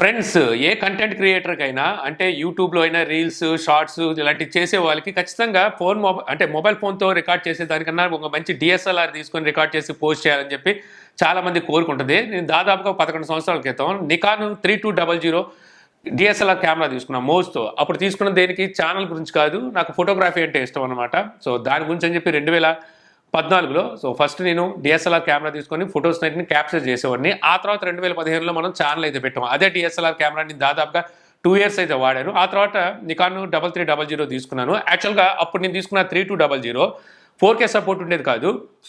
Friends ఏ content క్రియేటర్కైనా అంటే యూట్యూబ్లో అయినా రీల్స్ షార్ట్స్ ఇలాంటివి చేసే వాళ్ళకి ఖచ్చితంగా ఫోన్ మొబైల్ అంటే మొబైల్ ఫోన్తో రికార్డ్ చేసే దానికన్నా ఒక మంచి డిఎస్ఎల్ఆర్ తీసుకొని రికార్డ్ చేసి పోస్ట్ చేయాలని చెప్పి చాలామంది కోరుకుంటుంది. నేను దాదాపుగా పదకొండు సంవత్సరాల క్రితం Nikon three two double zero DSLR camera తీసుకున్నాను మోస్తో అప్పుడు తీసుకున్న దేనికి ఛానల్ గురించి కాదు నాకు ఫోటోగ్రఫీ అంటే ఇష్టం అనమాట సో దాని గురించి అని చెప్పి రెండు వేల పద్నాలుగులో. సో ఫస్ట్ నేను డిఎస్ఎల్ఆర్ కెమెరా తీసుకొని ఫొటోస్ని క్యాప్చర్ చేసేవాడిని. ఆ తర్వాత రెండు వేల పదిహేనులో మనం ఛానల్ అయితే పెట్టాం అదే డిఎస్ఎల్ఆర్ కెమెరాని దాదాపుగా టూ ఇయర్స్ అయితే వాడాను. ఆ తర్వాత Nikon double three double zero తీసుకున్నాను. యాక్చువల్గా అప్పుడు నేను తీసుకున్న three two double zero four K support ఉండేది కాదు.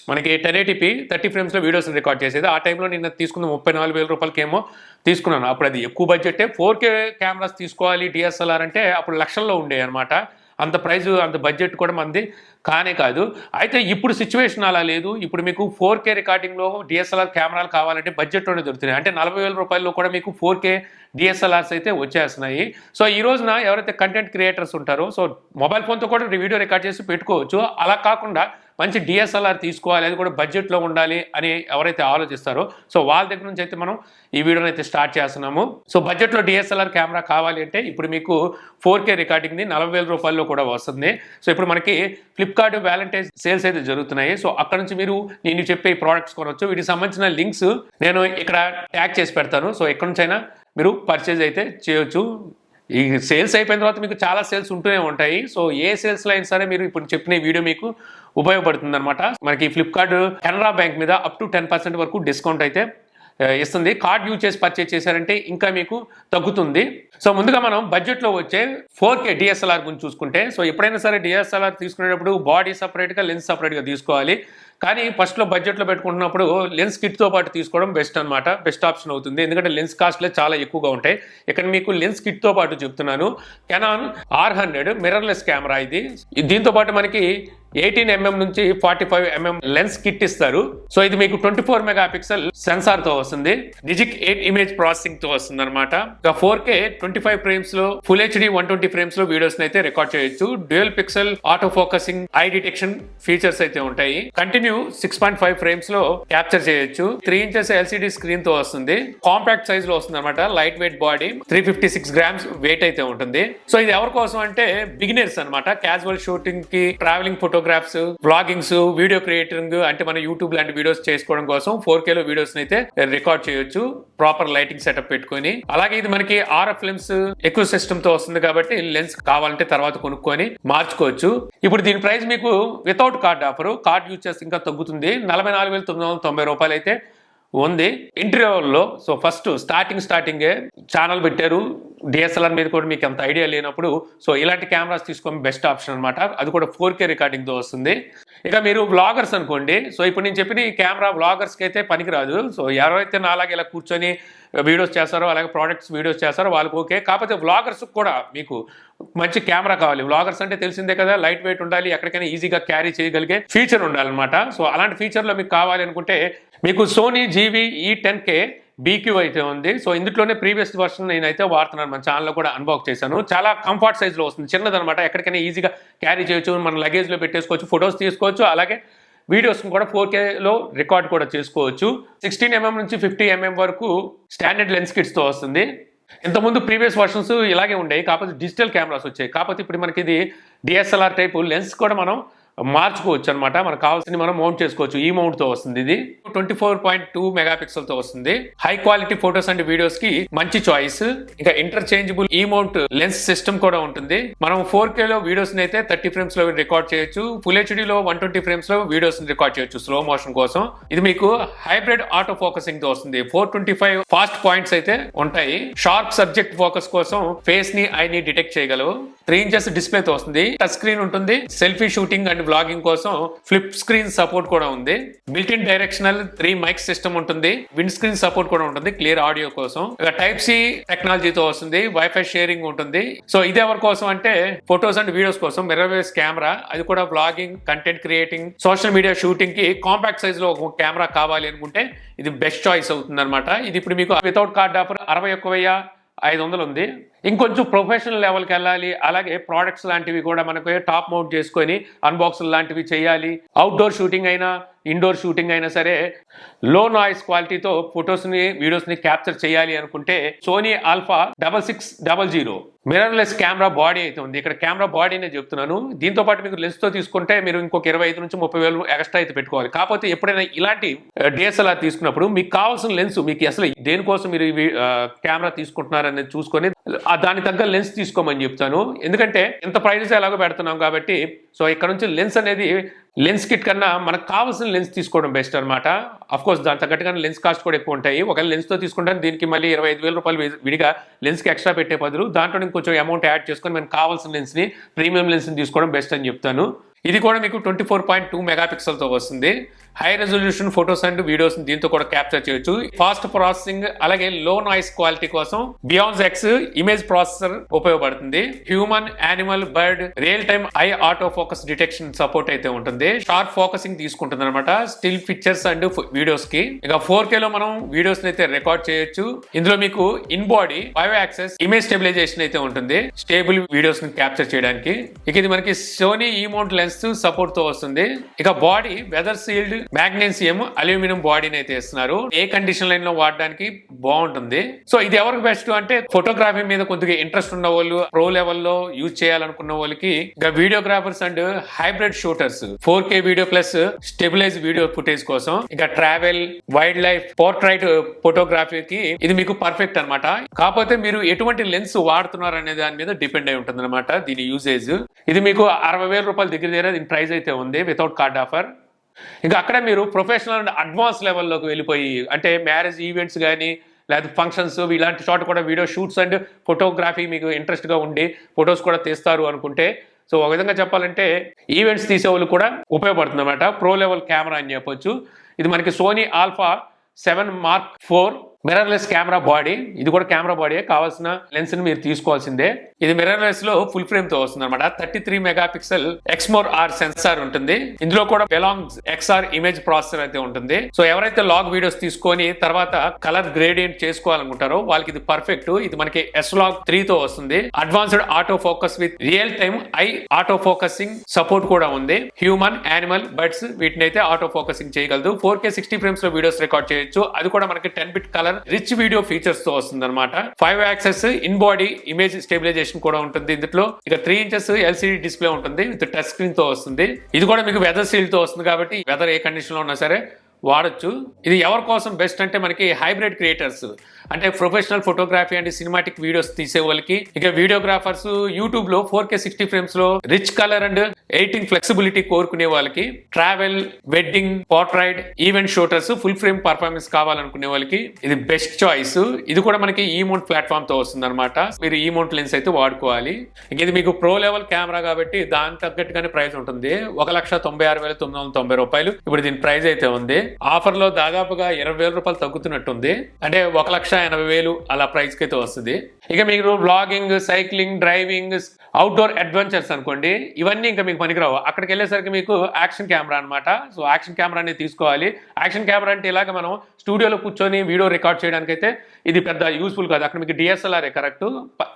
మనకి టెన్ ఎయిటీపీ థర్టీ ఫ్రేమ్స్లో వీడియోస్ రికార్డ్ చేసేది. ఆ టైంలో నేను తీసుకున్న ముప్పై నాలుగు వేల రూపాయలకేమో తీసుకున్నాను. అప్పుడు అది ఎక్కువ బడ్జెటే ఫోర్ కే కెమెరాస్ తీసుకోవాలి డిఎస్ఎల్ఆర్ అంటే అప్పుడు లక్షల్లో ఉండేవి అనమాట అంత ప్రైస్ అంత బడ్జెట్ కూడా మంది కానే కాదు. అయితే ఇప్పుడు సిచ్యువేషన్ అలా లేదు. ఇప్పుడు మీకు ఫోర్ కే రికార్డింగ్లో డిఎస్ఎల్ఆర్ కెమెరాలు కావాలంటే బడ్జెట్లోనే దొరుకుతున్నాయి. అంటే నలభై వేల రూపాయల్లో కూడా మీకు ఫోర్ కే డిఎస్ఎల్ఆర్స్ అయితే వచ్చేస్తున్నాయి. సో ఈ రోజున ఎవరైతే కంటెంట్ క్రియేటర్స్ ఉంటారో సో మొబైల్ ఫోన్తో కూడా వీడియో రికార్డ్ చేసి పెట్టుకోవచ్చు. అలా కాకుండా మంచి డిఎస్ఎల్ఆర్ తీసుకోవాలి అది కూడా బడ్జెట్లో ఉండాలి అని ఎవరైతే ఆలోచిస్తారో సో వాళ్ళ దగ్గర నుంచి అయితే మనం ఈ వీడియోని అయితే స్టార్ట్ చేస్తున్నాము. సో బడ్జెట్లో డిఎస్ఎల్ఆర్ కెమెరా కావాలి అంటే ఇప్పుడు మీకు ఫోర్ కే రికార్డింగ్ది నలభై వేల రూపాయల్లో కూడా వస్తుంది. సో ఇప్పుడు మనకి ఫ్లిప్కార్ట్ వ్యాలంటైన్స్ సేల్స్ అయితే జరుగుతున్నాయి. సో అక్కడ నుంచి మీరు నేను చెప్పే ప్రోడక్ట్స్ కొనవచ్చు వీటికి సంబంధించిన లింక్స్ నేను ఇక్కడ ట్యాగ్ చేసి పెడతాను. సో ఎక్కడి నుంచైనా మీరు పర్చేజ్ అయితే చేయొచ్చు. ఈ సేల్స్ అయిపోయిన తర్వాత మీకు చాలా సేల్స్ ఉంటూనే ఉంటాయి. సో ఏ సేల్స్లో అయినా సరే మీరు ఇప్పుడు చెప్పిన వీడియో మీకు ఉపయోగపడుతుంది అనమాట మనకి ఫ్లిప్కార్ట్ కెనరా బ్యాంక్ మీద అప్ టు టెన్ పర్సెంట్ వరకు డిస్కౌంట్ అయితే ఇస్తుంది. కార్డ్ యూజ్ చేసి పర్చేజ్ చేశారంటే ఇంకా మీకు తగ్గుతుంది. సో ముందుగా మనం బడ్జెట్లో వచ్చే ఫోర్ కే డిఎస్ఎల్ఆర్ గురించి చూసుకుంటే సో ఎప్పుడైనా సరే డిఎస్ఎల్ఆర్ తీసుకునేటప్పుడు బాడీ సపరేట్గా లెన్స్ సపరేట్గా తీసుకోవాలి. కానీ ఫస్ట్లో బడ్జెట్లో పెట్టుకుంటున్నప్పుడు లెన్స్ కిట్తో పాటు తీసుకోవడం బెస్ట్ అనమాట బెస్ట్ ఆప్షన్ అవుతుంది. ఎందుకంటే లెన్స్ కాస్ట్లే చాలా ఎక్కువగా ఉంటాయి. ఇక్కడ మీకు లెన్స్ కిట్తో పాటు చెప్తున్నాను. Canon R hundred mirrorless camera ఇది. దీంతో పాటు మనకి ఎయిటీన్ ఎంఎం నుంచి forty five mm lens kit ఇస్తారు. సో ఇది మీకు ట్వంటీ ఫోర్ మెగా పిక్సెల్ సెన్సార్తో వస్తుంది. డిజిక్ ఎయిట్ ఇమేజ్ ప్రాసెసింగ్తో వస్తుంది అనమాట ఇక ఫోర్ కే ట్వంటీ ఫైవ్ ఫ్రేమ్స్లో ఫుల్ హెచ్డి వన్ ట్వంటీ ఫ్రేమ్స్లో వీడియోస్ అయితే రికార్డ్ చేయొచ్చు. Dual pixel auto focusing eye detection features అయితే ఉంటాయి. కంటిన్యూ సిక్స్ పాయింట్ ఫైవ్ ఫ్రేమ్స్లో క్యాప్చర్ చేయొచ్చు. త్రీ ఇంచెస్ ఎల్సిడి స్క్రీన్తో వస్తుంది. కాంపాక్ట్ సైజ్లో వస్తుంది అనమాట light weight body three fifty six grams weight అయితే ఉంటుంది. సో ఇది ఎవరి కోసం అంటే బిగినర్స్ అనమాట క్యాజువల్ షూటింగ్కి travelling photo photographs vloggings video creating అంటే మన యూట్యూబ్ లాంటి వీడియోస్ చేసుకోవడం కోసం ఫోర్ కేలో వీడియోస్ అయితే రికార్డ్ చేయొచ్చు ప్రాపర్ లైటింగ్ సెటప్ పెట్టుకొని. అలాగే ఇది మనకి ఆర్ఎఫ్ ఫిల్మ్స్ ఎక్కువ సిస్టమ్తో వస్తుంది కాబట్టి లెన్స్ కావాలంటే తర్వాత కొనుక్కొని మార్చుకోవచ్చు. ఇప్పుడు దీని ప్రైస్ మీకు without card offer card use చేస్తే ఇంకా తగ్గుతుంది. నలభై నాలుగు వేల తొమ్మిది వందల తొంభై రూపాయలు అయితే ఉంది. ఇంటర్వ్యూలో సో ఫస్ట్ స్టార్టింగ్ స్టార్టింగే ఛానల్ పెట్టారు. డిఎస్ఎల్ఆర్ మీద కూడా మీకు అంత ఐడియా లేనప్పుడు సో ఇలాంటి కెమెరాస్ తీసుకొని బెస్ట్ ఆప్షన్ అనమాట అది కూడా ఫోర్ కే రికార్డింగ్తో వస్తుంది. ఇక మీరు వ్లాగర్స్ అనుకోండి సో ఇప్పుడు నేను చెప్పిన ఈ కెమెరా వ్లాగర్స్కి అయితే పనికిరాదు. సో ఎవరైతే నాలాగే ఇలా కూర్చొని వీడియోస్ చేస్తారో అలాగే ప్రోడక్ట్స్ వీడియోస్ చేస్తారో వాళ్ళకి ఓకే కాకపోతే వ్లాగర్స్ కూడా మీకు మంచి కెమెరా కావాలి. వ్లాగర్స్ అంటే తెలిసిందే కదా లైట్ వెయిట్ ఉండాలి ఎక్కడికైనా ఈజీగా క్యారీ చేయగలిగే ఫీచర్ ఉండాలన్నమాట. సో అలాంటి ఫీచర్లో మీకు కావాలి అనుకుంటే మీకు Sony ZV E ten K BQ అయితే ఉంది. సో ఇందులోనే ప్రీవియస్ వర్షన్ నేనైతే వాడుతున్నాను. మన ఛానల్లో కూడా అన్బాక్స్ చేశాను. చాలా కంఫర్ట్ సైజ్లో వస్తుంది. చిన్నదనమాట ఎక్కడికైనా ఈజీగా క్యారీ చేయొచ్చు. మన లగేజ్లో పెట్టేసుకోవచ్చు. ఫొటోస్ తీసుకోవచ్చు. అలాగే వీడియోస్ని కూడా ఫోర్ కేలో రికార్డ్ కూడా చేసుకోవచ్చు. సిక్స్టీన్ ఎంఎం నుంచి ఫిఫ్టీ ఎంఎం వరకు స్టాండర్డ్ లెన్స్ కిట్స్తో వస్తుంది. ఇంతకుముందు ప్రీవియస్ వర్షన్స్ ఇలాగే ఉండేవి. కాకపోతే డిజిటల్ కెమెరాస్ వచ్చాయి. కాకపోతే ఇప్పుడు మనకి ఇది డిఎస్ఎల్ఆర్ టైపు లెన్స్ కూడా మనం మార్చుకోవచ్చు అనమాట మనకు కావాల్సింది మనం మౌంట్ చేసుకోవచ్చు. ఈ మౌంట్తో వస్తుంది ఇది. ట్వంటీ ఫోర్ పాయింట్ టూ మెగా పిక్సెల్తో వస్తుంది. హై క్వాలిటీ ఫొటోస్ అండ్ వీడియోస్కి మంచి చాయిస్ ఇంకా ఇంటర్చేంజబుల్ ఈ మౌంట్ లెన్స్ సిస్టమ్ కూడా ఉంటుంది. మనం ఫోర్ కే లో వీడియోస్ అయితే థర్టీ ఫ్రేమ్స్లో రికార్డ్ చేయొచ్చు. ఫుల్ హెచ్డి లో వన్ ట్వంటీ ఫ్రేమ్స్లో వీడియోస్ రికార్డ్ చేయొచ్చు స్లో మోషన్ కోసం. ఇది మీకు హైబ్రిడ్ ఆటో ఫోకసింగ్తో వస్తుంది. Four twenty five fast points అయితే ఉంటాయి. షార్ప్ సబ్జెక్ట్ ఫోకస్ కోసం ఫేస్ని ఐ ని డిటెక్ట్ చేయగలవు. త్రీ ఇంచెస్ డిస్ప్లే తో వస్తుంది. టచ్ స్క్రీన్ ఉంటుంది. సెల్ఫీ షూటింగ్ అండ్ బ్లాగింగ్ కోసం ఫ్లిప్ స్క్రీన్ సపోర్ట్ కూడా ఉంది. Built in directional three mic system ఉంటుంది. విండ్ స్క్రీన్ సపోర్ట్ కూడా ఉంటుంది. క్లియర్ ఆడియో కోసం. ఇక టైప్ సి టెక్నాలజీతో వస్తుంది. వైఫై షేరింగ్ ఉంటుంది. సో ఇది ఎవరి కోసం అంటే ఫొటోస్ అండ్ వీడియోస్ కోసం. మిర్రర్వేస్ కెమెరా అది కూడా vlogging content creating social media షూటింగ్కి కాంపాక్ట్ సైజ్లో ఒక కెమెరా కావాలి అనుకుంటే ఇది బెస్ట్ చాయిస్ అవుతుంది అనమాట ఇది ఇప్పుడు మీకు వితౌట్ కార్డ్ ఆఫర్ అరవై ఒక్క వెయ్యి ఐదు వందలు ఉంది. ఇంకొంచెం ప్రొఫెషనల్ లెవెల్కి వెళ్ళాలి. అలాగే ప్రోడక్ట్స్ లాంటివి కూడా మనకు టాప్ మౌంట్ చేసుకొని అన్బాక్స్ లాంటివి చేయాలి. అవుట్డోర్ షూటింగ్ అయినా ఇండోర్ షూటింగ్ అయినా సరే లో నాయిస్ క్వాలిటీతో ఫొటోస్ని వీడియోస్ని క్యాప్చర్ చేయాలి అనుకుంటే Sony Alpha double six double zero mirrorless camera body అయితే ఉంది. ఇక్కడ కెమెరా బాడీనే చెప్తున్నాను. దీంతో పాటు మీకు లెన్స్తో తీసుకుంటే మీరు ఇంకొక ఇరవై ఐదు నుంచి ముప్పై వేలు ఎక్స్ట్రా అయితే పెట్టుకోవాలి. కాకపోతే ఎప్పుడైనా ఇలాంటి డిఎస్ఎల్ఆర్ తీసుకున్నప్పుడు మీకు కావాల్సిన లెన్స్ మీకు అసలు దేనికోసం మీరు కెమెరా తీసుకుంటున్నారనేది చూసుకొని దానికి తగ్గ లెన్స్ తీసుకోమని చెప్తాను. ఎందుకంటే ఇంత ప్రైజెస్ ఎలాగో పెడుతున్నాం కాబట్టి సో ఇక్కడ నుంచి లెన్స్ అనేది లెన్స్ కిట్ కన్నా మనకు కావాల్సిన లెన్స్ తీసుకోవడం బెస్ట్ అనమాట అఫ్ కోర్స్ దాని తగ్గట్టుగా లెన్స్ కాస్ట్ కూడా ఎక్కువ ఉంటాయి. ఒకవేళ లెన్స్తో తీసుకుంటే దీనికి మళ్ళీ ఇరవై ఐదు వేల రూపాయలు విడిగా లెన్స్కి ఎక్స్ట్రా పెట్టే బదులు దాంట్లో కొంచెం అమౌంట్ యాడ్ చేసుకొని మనకు కావాల్సిన లెన్స్ని ప్రీమియం లెన్స్ని తీసుకోవడం బెస్ట్ అని చెప్తాను. ఇది కూడా మీకు ట్వంటీ ఫోర్ పాయింట్ టూ మెగాపిక్సెల్తో వస్తుంది. High resolution photos and videos దీంతో కూడా క్యాప్చర్ చేయొచ్చు. ఫాస్ట్ ప్రాసెసింగ్ అలాగే లో నాయిస్ క్వాలిటీ కోసం బియాన్స్ ఎక్స్ ఇమేజ్ ప్రాసెసర్ ఉపయోగపడుతుంది. Human animal bird real time eye auto focus detection support అయితే ఉంటుంది. షార్ప్ ఫోకసింగ్ తీసుకుంటుంది అనమాట స్టిల్ పిక్చర్స్ అండ్ వీడియోస్కి. ఇక ఫోర్లో మనం వీడియోస్ అయితే రికార్డ్ చేయొచ్చు. ఇందులో మీకు in body five axis image stabilisation అయితే ఉంటుంది. స్టేబుల్ వీడియోస్ని క్యాప్చర్ చేయడానికి. ఇక ఇది మనకి సోనీ ఈమౌంట్ లెన్స్ సపోర్ట్తో వస్తుంది. ఇక body weather sealed magnesium aluminium బాడీని అయితే ఇస్తున్నారు ఏ కండిషన్ లైన్లో వాడడానికి బాగుంటుంది? సో ఇది ఎవరికి బెస్ట్ అంటే ఫోటోగ్రఫీ మీద కొద్దిగా ఇంట్రెస్ట్ ఉన్న వాళ్ళు ప్రో లెవెల్లో యూజ్ చేయాలనుకున్న వాళ్ళకి ఇక videographers and hybrid shooters four K video plus stabilize video footage కోసం ఇక ట్రావెల్ వైల్డ్ లైఫ్ పోర్ట్రైట్ ఫోటోగ్రఫీకి ఇది మీకు పర్ఫెక్ట్ అన్నమాట. కాకపోతే మీరు ఎటువంటి లెన్స్ వాడుతున్నారు అనే దాని మీద డిపెండ్ అయి ఉంటుంది అనమాట దీని యూసేజ్ ఇది మీకు అరవై వేల రూపాయల దగ్గర దగ్గర దీని ప్రైస్ అయితే ఉంది వితౌట్ కార్డ్ ఆఫర్ ఇంకా అక్కడ మీరు ప్రొఫెషనల్ అండ్ అడ్వాన్స్ లెవెల్లోకి వెళ్ళిపోయి అంటే మ్యారేజ్ ఈవెంట్స్ కానీ లేదా ఫంక్షన్స్ ఇలాంటి చోట కూడా వీడియో షూట్స్ అండ్ ఫోటోగ్రఫీ మీకు ఇంట్రెస్ట్గా ఉండి ఫొటోస్ కూడా తీస్తారు అనుకుంటే సో ఒక విధంగా చెప్పాలంటే ఈవెంట్స్ తీసేవాళ్ళు కూడా ఉపయోగపడుతుంది అనమాట ప్రో లెవెల్ కెమెరా అని చెప్పొచ్చు. ఇది మనకి Sony alpha seven mark four mirrorless camera body ఇది కూడా కెమెరా బాడీ కావాల్సిన లెన్స్ని మీరు తీసుకోవాల్సిందే. ఇది మిర్రర్లెస్లో ఫుల్ ఫ్రేమ్తో వస్తుంది అనమాట thirty three mega pixel Exmor R sensor ఉంటుంది. ఇందులో కూడా బెలాంగ్ ఎక్స్ఆర్ ఇమేజ్ ప్రాసెసర్ అయితే ఉంటుంది. సో ఎవరైతే లాగ్ వీడియోస్ తీసుకొని తర్వాత కలర్ గ్రేడియంట్ చేసుకోవాలనుకుంటారో వాళ్ళకి ఇది పర్ఫెక్ట్ ఇది మనకి ఎస్ లాగ్ త్రీ తో వస్తుంది. Advanced auto focus with real time eye auto focusing support కూడా ఉంది. హ్యూమన్ యానిమల్ బర్డ్స్ వీటిని అయితే ఆటో ఫోకసింగ్ చేయగలదు. ఫోర్ కే సిక్స్టీ ఫ్రేమ్స్లో వీడియోస్ రికార్డ్ చేయొచ్చు. అది కూడా మనకి ten bit colour rich video ఫీచర్స్తో వస్తుంది అనమాట five axis in body image stabilisation కూడా ఉంటుంది ఇందులో. ఇక త్రీ ఇంచెస్ ఎల్సిడి డిస్ప్లే ఉంటుంది విత్ టచ్ స్క్రీన్తో వస్తుంది. ఇది కూడా మీకు వెదర్ సీల్తో వస్తుంది కాబట్టి వెదర్ ఏ కండిషన్లో ఉన్నా సరే వాడచ్చు. ఇది ఎవరి కోసం బెస్ట్ అంటే మనకి హైబ్రిడ్ క్రియేటర్స్ అంటే professional photography and cinematic videos తీసే వాళ్ళకి. ఇక వీడియోగ్రాఫర్స్ యూట్యూబ్లో four K sixty ఫ్రేమ్స్లో rich colour and editing flexibility కోరుకునే వాళ్ళకి. Travel wedding portrait event shooters full frame performance కావాలనుకునే వాళ్ళకి. ఇది బెస్ట్ చాయిస్. ఇది కూడా మనకి ఈ మౌంట్ ప్లాట్ఫామ్తో వస్తుంది అనమాట మీరు ఈ మౌంట్ లెన్స్ అయితే వాడుకోవాలి. ఇది మీకు ప్రో లెవెల్ కెమెరా కాబట్టి దానికి తగ్గట్టుగానే ప్రైస్ ఉంటుంది. ఒక లక్ష తొంభై ఆరు వేల తొమ్మిది వందల తొంభై రూపాయలు. ఇప్పుడు దీని ప్రైస్ అయితే ఉంది. ఆఫర్లో దాదాపుగా ఇరవై వేల రూపాయలు తగ్గుతున్నట్టుంది. అంటే ఒక లక్ష ఎనభై వేలు అలా ప్రైస్కి అయితే వస్తుంది. ఇక మీరు vlogging cycling driving outdoor adventures అనుకోండి ఇవన్నీ ఇంకా మీకు పనికిరావు. అక్కడికి వెళ్ళేసరికి మీకు యాక్షన్ కెమెరా అనమాట సో యాక్షన్ కెమెరా అనేది తీసుకోవాలి. యాక్షన్ కెమెరా అంటే ఇలాగ మనం స్టూడియోలో కూర్చొని వీడియో రికార్డ్ చేయడానికి అయితే ఇది పెద్ద యూస్ఫుల్ కాదు. అక్కడ మీకు డిఎస్ఎల్ఆర్ కరెక్ట్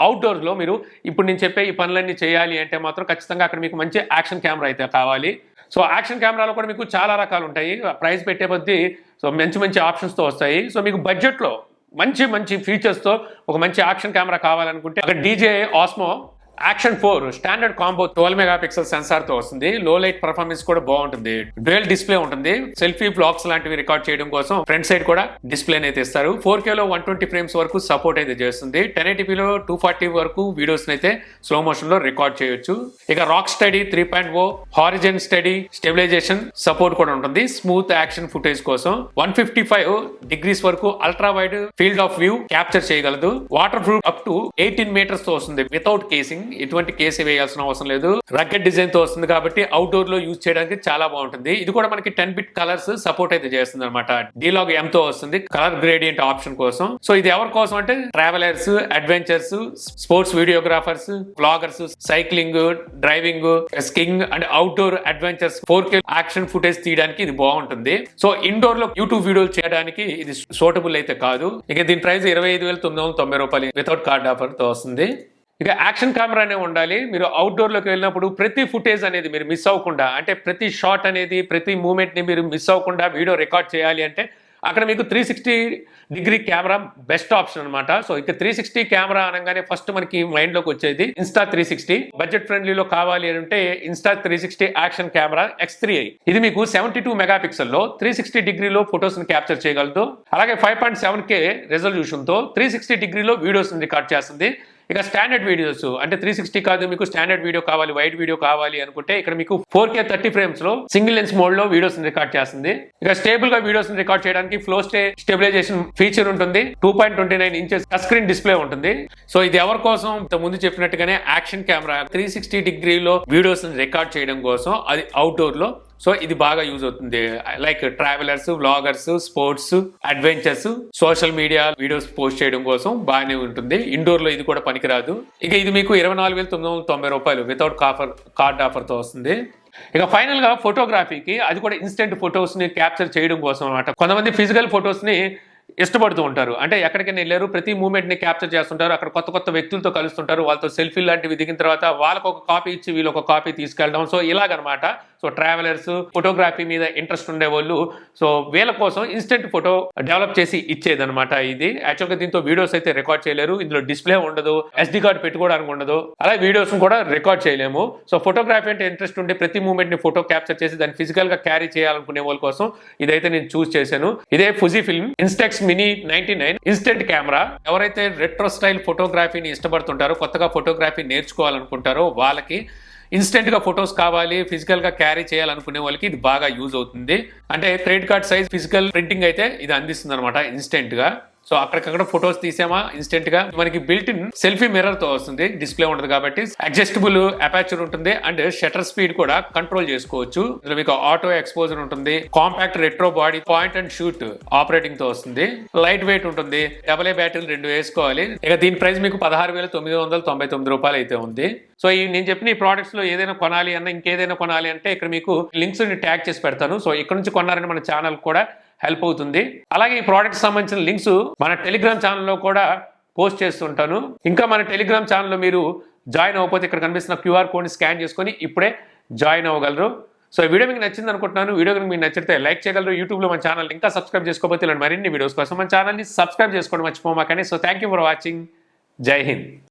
అవుట్డోర్లో మీరు ఇప్పుడు నేను చెప్పే ఈ పనులన్నీ చేయాలి అంటే మాత్రం ఖచ్చితంగా అక్కడ మీకు మంచి యాక్షన్ కెమెరా అయితే కావాలి. సో యాక్షన్ కెమెరాలో కూడా మీకు చాలా రకాలు ఉంటాయి. ప్రైస్ పెట్టే కొద్దీ సో మంచి మంచి ఆప్షన్స్తో వస్తాయి. సో మీకు బడ్జెట్లో మంచి మంచి ఫీచర్స్తో ఒక మంచి యాక్షన్ కెమెరా కావాలనుకుంటే అక్కడ DJI Osmo action four standard combo twelve mega pixel సెన్సార్తో వస్తుంది. లో లైట్ పర్ఫార్మెన్స్ కూడా బాగుంటుంది. డ్యూయల్ డిస్ప్లే ఉంటుంది. సెల్ఫీ బ్లాగ్స్ లాంటివి రికార్డ్ చేయడం కోసం ఫ్రంట్ సైడ్ కూడా డిస్ప్లే అయితే ఇస్తారు. ఫోర్లో వన్ ట్వంటీ ఫ్రేమ్స్ వరకు సపోర్ట్ అయితే చేస్తుంది. టెన్లో టూ ఫార్టీ వరకు వీడియోస్ అయితే స్లో మోషన్లో రికార్డ్ చేయొచ్చు. ఇక rock steady three point O horizon steady stabilisation support కూడా ఉంటుంది. స్మూత్ యాక్షన్ ఫుటేజ్ కోసం వన్ ఫిఫ్టీ ఫైవ్ డిగ్రీస్ వరకు ultra wide field of view capture చేయగలదు. Waterproof up to eighteen మీటర్స్తో వస్తుంది వితౌట్ కేసింగ్ ఎటువంటి కేసు వేయాల్సిన అవసరం లేదు. రగ్గెడ్ డిజైన్తో వస్తుంది కాబట్టి అవుట్డోర్లో యూజ్ చేయడానికి చాలా బాగుంటుంది. ఇది కూడా మనకి టెన్ బిట్ కలర్స్ సపోర్ట్ అయితే చేస్తుంది అనమాట డీలాగ్ ఎం తో వస్తుంది. కలర్ గ్రేడియంట్ ఆప్షన్ కోసం. సో ఇది ఎవరి కోసం అంటే travellers adventures sports videographers vloggers cycling driving skiing and outdoor adventures four K action footage తీయడానికి ఇది బాగుంటుంది. సో ఇండోర్లో యూట్యూబ్ వీడియోలు చేయడానికి ఇది సూటబుల్ అయితే కాదు. ఇక దీని ప్రైస్ ఇరవై ఐదు వేల తొమ్మిది వందల తొంభై రూపాయలు వితౌట్ కార్డ్ ఆఫర్తో వస్తుంది. ఇక యాక్షన్ కెమెరానే ఉండాలి. మీరు అవుట్డోర్లోకి వెళ్ళినప్పుడు ప్రతి ఫుటేజ్ అనేది మీరు మిస్ అవ్వకుండా అంటే ప్రతి షాట్ అనేది ప్రతి మూమెంట్ని మీరు మిస్ అవ్వకుండా వీడియో రికార్డ్ చేయాలి అంటే అక్కడ మీకు three sixty degree camera best option అనమాట సో ఇక త్రీ సిక్స్టీ కెమెరా అనగానే ఫస్ట్ మనకి మైండ్లోకి వచ్చేది ఇన్స్టా త్రీ సిక్స్టీ బడ్జెట్ ఫ్రెండ్లీలో కావాలి అని అంటే Insta three sixty action camera X three I ఇది మీకు సెవెంటీ టూ మెగా పిక్సెల్లో త్రీ సిక్స్టీ డిగ్రీలో ఫొటోస్ని క్యాప్చర్ చేయగలదు. అలాగే ఫైవ్ పాయింట్ సెవెన్ కే రెజల్యూషన్తో త్రీ సిక్స్టీ డిగ్రీలో వీడియోస్ని రికార్డ్ చేస్తుంది. ఇక స్టాండర్డ్ వీడియోస్ అంటే త్రీ సిక్స్టీ కాదు మీకు స్టాండర్డ్ వీడియో కావాలి వైడ్ వీడియో కావాలి అనుకుంటే ఇక్కడ మీకు ఫోర్ కే థర్టీ ఫ్రేమ్స్లో సింగిల్ లెన్స్ మోడ్లో వీడియోస్ రికార్డ్ చేస్తుంది. ఇక స్టేబుల్గా వీడియోస్ రికార్డ్ చేయడానికి ఫ్లో స్టే స్టెబిలైజేషన్ ఫీచర్ ఉంటుంది. Two point twenty nine inches touch screen display ఉంటుంది. సో ఇది ఎవరి కోసం? ముందు చెప్పినట్టుగానే యాక్షన్ కెమెరా త్రీ సిక్స్టీ డిగ్రీలో వీడియోస్ రికార్డ్ చేయడం కోసం అది అవుట్డోర్లో సో ఇది బాగా యూజ్ అవుతుంది. Like travellers vloggers sports adventures social media videos post చేయడం కోసం బాగానే ఉంటుంది. ఇండోర్లో ఇది కూడా పనికిరాదు. ఇక ఇది మీకు ఇరవై నాలుగు వేల తొమ్మిది వందల తొంభై రూపాయలు వితౌట్ కాఫర్ కార్డ్ ఆఫర్తో వస్తుంది. ఇక ఫైనల్గా ఫోటోగ్రఫీకి అది కూడా ఇన్స్టెంట్ ఫొటోస్ని క్యాప్చర్ చేయడం కోసం అనమాట కొంతమంది ఫిజికల్ ఫొటోస్ని ఇష్టపడుతూ ఉంటారు. అంటే ఎక్కడికైనా వెళ్ళారు ప్రతి మూమెంట్ని క్యాప్చర్ చేస్తుంటారు అక్కడ కొత్త కొత్త వ్యక్తులతో కలుస్తుంటారు వాళ్ళతో సెల్ఫీ లాంటివి దిగిన తర్వాత వాళ్ళకు ఒక కాపీ ఇచ్చి వీళ్ళు ఒక కాపీ తీసుకెళ్ళడం. సో ఇలాగనమాట. సో ట్రావెలర్స్ ఫోటోగ్రఫీ మీద ఇంట్రెస్ట్ ఉండేవాళ్ళు. సో వీళ్ళ కోసం ఇన్స్టెంట్ ఫోటో డెవలప్ చేసి ఇచ్చేదనమాట ఇది. యాక్చువల్గా దీంతో వీడియోస్ అయితే రికార్డ్ చేయలేరు. ఇందులో డిస్ప్లే ఉండదు ఎస్డి కార్డ్ పెట్టుకోవడానికి ఉండదు. అలాగే వీడియోస్ కూడా రికార్డ్ చేయలేము. సో ఫోటోగ్రఫీ అంటే ఇంట్రెస్ట్ ఉంటే ప్రతి మూమెంట్ని ఫోటో క్యాప్చర్ చేసి దాన్ని ఫిజికల్గా క్యారీ చేయాలనుకునే వాళ్ళ కోసం ఇదైతే నేను చూస్ చేశాను. ఇదే Fuji film Instax mini ninety nine instant camera ఎవరైతే రెట్రో స్టైల్ ఫోటోగ్రఫీని ఇష్టపడుతుంటారో కొత్తగా ఫోటోగ్రఫీ నేర్చుకోవాలనుకుంటారో వాళ్ళకి ఇన్స్టెంట్గా ఫొటోస్ కావాలి ఫిజికల్గా క్యారీ చేయాలనుకునే వాళ్ళకి ఇది బాగా యూజ్ అవుతుంది. అంటే credit card size physical printing అయితే ఇది అందిస్తుంది అనమాట ఇన్స్టెంట్గా. సో అక్కడికక్కడ ఫొటోస్ తీసామా? ఇన్స్టెంట్గా. మనకి బిల్ట్ ఇన్ సెల్ఫీ మిర్రర్తో వస్తుంది. డిస్ప్లే ఉంటుంది కాబట్టి అడ్జస్టబుల్ అపాచర్ ఉంటుంది. అండ్ షటర్ స్పీడ్ కూడా కంట్రోల్ చేసుకోవచ్చు. ఇందులో మీకు ఆటో ఎక్స్పోజర్ ఉంటుంది. Compact retro body point and shoot ఆపరేటింగ్తో వస్తుంది. లైట్ వెయిట్ ఉంటుంది. డబల్ ఏ బ్యాటరీ రెండు వేసుకోవాలి. ఇక దీని ప్రైస్ మీకు పదహారు వేల తొమ్మిది వందల తొంభై తొమ్మిది రూపాయలు అయితే ఉంది. సో ఈ నేను చెప్పిన ఈ ప్రోడక్ట్స్లో ఏదైనా కొనాలి అన్న ఇంకేదైనా కొనాలి అంటే ఇక్కడ మీకు లింక్స్ ట్యాగ్ చేసి పెడతాను. సో ఇక్కడ నుంచి కొన్నారని మన ఛానల్ కూడా హెల్ప్ అవుతుంది. అలాగే ఈ ప్రోడక్ట్ సంబంధించిన లింక్స్ మన టెలిగ్రామ్ ఛానల్లో కూడా పోస్ట్ చేస్తుంటాను. ఇంకా మన టెలిగ్రామ్ ఛానల్లో మీరు జాయిన్ అవ్వకపోతే ఇక్కడ కనిపిస్తున్న క్యూఆర్ కోడ్ని స్కాన్ చేసుకొని ఇప్పుడే జాయిన్ అవ్వగలరు. సో వీడియో మీకు నచ్చింది అనుకుంటున్నాను. వీడియో కనుక మీకు నచ్చితే లైక్ చేయగలరు. యూట్యూబ్లో మన ఛానల్ ఇంకా సబ్స్క్రైబ్ చేసుకోకపోతే ఇలాంటి మరిన్ని వీడియోస్ కోసం మన ఛానల్ని సబ్స్క్రైబ్ చేసుకోవడం మర్చిపోమాకని so thank you for watching Jai Hind.